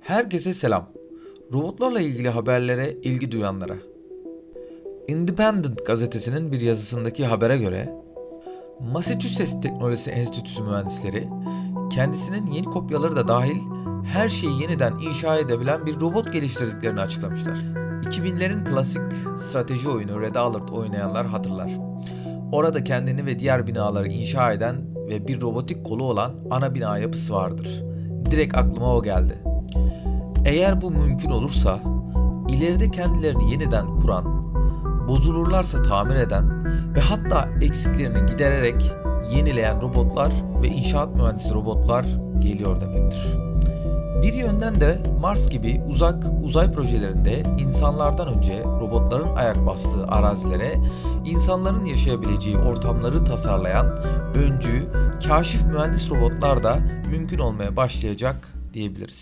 Herkese selam. Robotlarla ilgili haberlere ilgi duyanlara. Independent gazetesinin bir yazısındaki habere göre Massachusetts Teknolojisi Enstitüsü mühendisleri kendisinin yeni kopyaları da dahil her şeyi yeniden inşa edebilen bir robot geliştirdiklerini açıklamışlar. 2000'lerin klasik strateji oyunu Red Alert oynayanlar hatırlar. Orada kendini ve diğer binaları inşa eden ve bir robotik kolu olan ana bina yapısı vardır. Direkt aklıma o geldi. Eğer bu mümkün olursa, ileride kendilerini yeniden kuran, bozulurlarsa tamir eden ve hatta eksiklerini gidererek yenileyen robotlar ve inşaat mühendisi robotlar geliyor demektir. Bir yönden de Mars gibi uzak uzay projelerinde insanlardan önce robotların ayak bastığı arazilere insanların yaşayabileceği ortamları tasarlayan öncü, kaşif mühendis robotlar da mümkün olmaya başlayacak diyebiliriz.